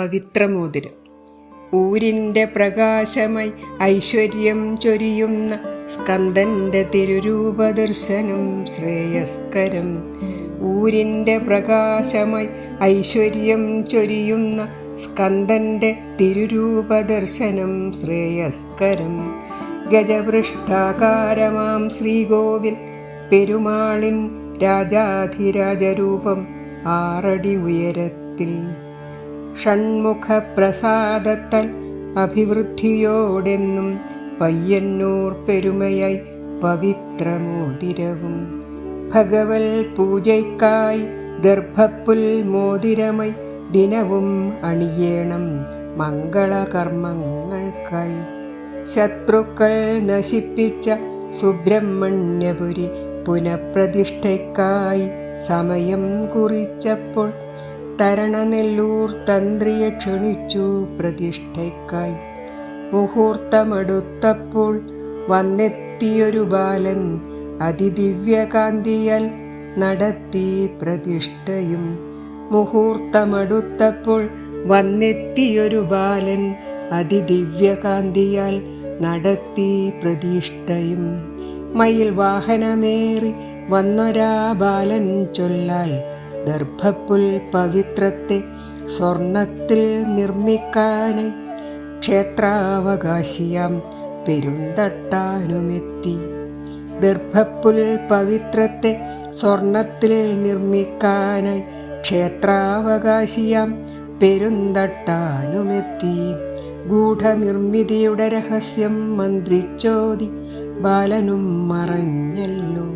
പവിത്രമോതിരം. ഊരിന്റെ പ്രകാശമായി ഐശ്വര്യം ചൊരിയുന്ന സ്കന്ദന്റെ തിരുരൂപദർശനം ശ്രേയസ്കരം. ഊരിന്റെ പ്രകാശമായി ഐശ്വര്യം ചൊരിയുന്ന സ്കന്ദന്റെ തിരുരൂപദർശനം ശ്രേയസ്കരം. ഗജപൃഷ്ടാകാരമാം ശ്രീകോവിൽ പെരുമാളിൻ രാജാധിരാജരൂപം ആറടി ഉയരത്തിൽ ഷൺമുഖപ്രസാദത്താൽ അഭിവൃദ്ധിയോടെന്നും പയ്യന്നൂർ പെരുമയായി പവിത്രമോതിരവും. ഭഗവൽ പൂജയ്ക്കായി ഗർഭപ്പുൽ മോതിരമായി ദിനവും അണിയേണം മംഗളകർമ്മങ്ങൾക്കായി. ശത്രുക്കൾ നശിപ്പിച്ച സുബ്രഹ്മണ്യപുരി പുനഃപ്രതിഷ്ഠയ്ക്കായി സമയം കുറിച്ചപ്പോൾ തരണനെല്ലൂർ തന്ത്രിയെ ക്ഷണിച്ചു പ്രതിഷ്ഠയ്ക്കായി. മുഹൂർത്തമെടുത്തപ്പോൾ വന്നെത്തിയൊരു ബാലൻ അതിദിവ്യകാന്തിയാൽ നടത്തി പ്രതിഷ്ഠയും. മുഹൂർത്തമെടുത്തപ്പോൾ വന്നെത്തിയൊരു ബാലൻ അതിദിവ്യകാന്തിയാൽ നടത്തി പ്രതിഷ്ഠയും. മയിൽ വാഹനമേറി വന്നൊരാ ബാലൻ ചൊല്ലാൽ ദർഭപ്പുൽ പവിത്രത്തെ സ്വർണത്തിൽ നിർമ്മിക്കാനായി ക്ഷേത്രാവകാശിയാം പെരുന്തട്ടാനുമെത്തി. ദർഭപ്പുൽ പവിത്രത്തെ സ്വർണത്തിൽ നിർമ്മിക്കാനായി ക്ഷേത്രാവകാശിയാം പെരുന്തട്ടാനുമെത്തി. ഗൂഢനിർമ്മിതിയുടെ രഹസ്യം മന്ത്രിച്ചോതി ബാലനും മറഞ്ഞല്ലോ.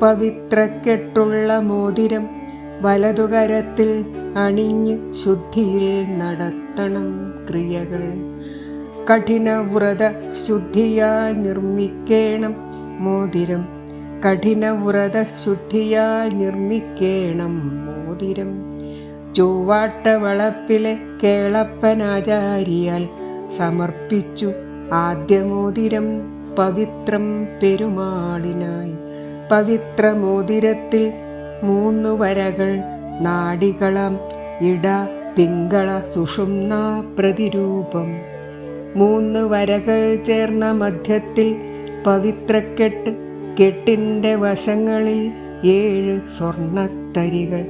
പവിത്രക്കെട്ടുള്ള മോതിരം വലതുകരത്തിൽ അണിഞ്ഞ് ശുദ്ധിയിൽ നടത്തണം ക്രിയകൾ. കഠിനവ്രത ശുദ്ധിയാൽ നിർമ്മിക്കേണം മോതിരം. കഠിനവ്രത ശുദ്ധിയാൽ നിർമ്മിക്കേണം മോതിരം. ചൊവ്വാട്ടവളപ്പിലെ കേളപ്പനാചാരിയാൽ സമർപ്പിച്ചു ആദ്യമോതിരം പവിത്രം പെരുമാളിനായി. പവിത്രമോതിരത്തിൽ മൂന്നു വരകൾ നാടികളം ഇട പിങ്കള സുഷുമ്ന പ്രതിരൂപം. മൂന്ന് വരകൾ ചേർന്ന മധ്യത്തിൽ പവിത്രക്കെട്ട് കെട്ടിന്റെ വശങ്ങളിൽ ഏഴ് സ്വർണത്തരികൾ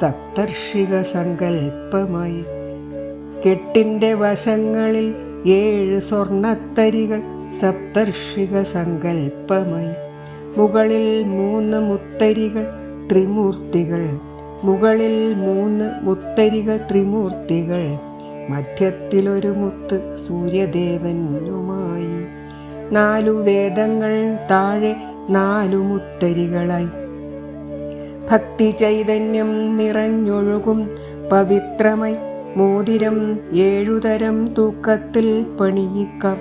സപ്തർഷിക സങ്കല്പമായി. കെട്ടിന്റെ വശങ്ങളിൽ ഏഴ് സ്വർണത്തരികൾ സപ്തർഷിക സങ്കല്പമായി. മുകളിൽ മൂന്ന് മുത്തരികൾ ത്രിമൂർത്തികൾ. മുകളിൽ മൂന്ന് മുത്തരികൾ ത്രിമൂർത്തികൾ. മധ്യത്തിലൊരു മുത്ത് സൂര്യദേവനുമായി. നാലു വേദങ്ങൾ താഴെ നാലു മുത്തരികളായി. ഭക്തി ചൈതന്യം നിറഞ്ഞൊഴുകും പവിത്രമായി മോതിരം ഏഴുതരം തൂക്കത്തിൽ പണിയിക്കാം.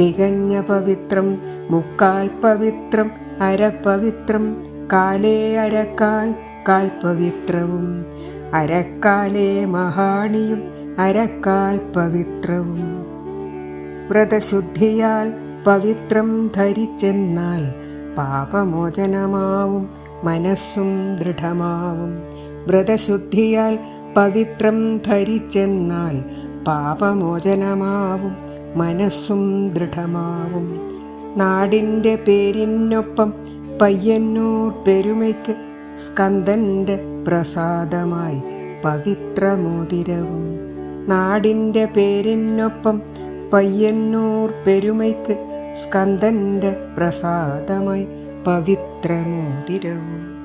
തികഞ്ഞ പവിത്രം മുക്കാൽ പവിത്രം അരപവിത്രം കാലേ അരക്കാൽ കാൽ പവിത്രവും അരക്കാലേ മഹാണിയും അരക്കാൽ പവിത്രവും. വ്രതശുദ്ധിയാൽ പവിത്രം ധരിച്ചെന്നാൽ പാപമോചനമാവും മനസ്സും ദൃഢമാവും. വ്രതശുദ്ധിയാൽ പവിത്രം ധരിച്ചെന്നാൽ പാപമോചനമാവും മനസ്സും ദൃഢമാവും. നാടിന്റെ പേരിനൊപ്പം പയ്യന്നൂർ പെരുമയ്ക്ക് സ്കന്ദന്റെ പ്രസാദമായി പവിത്രമോതിരവും. നാടിന്റെ പേരിനൊപ്പം പയ്യന്നൂർ പെരുമയ്ക്ക് സ്കന്ദന്റെ പ്രസാദമായി പവിത്രമോതിരവും.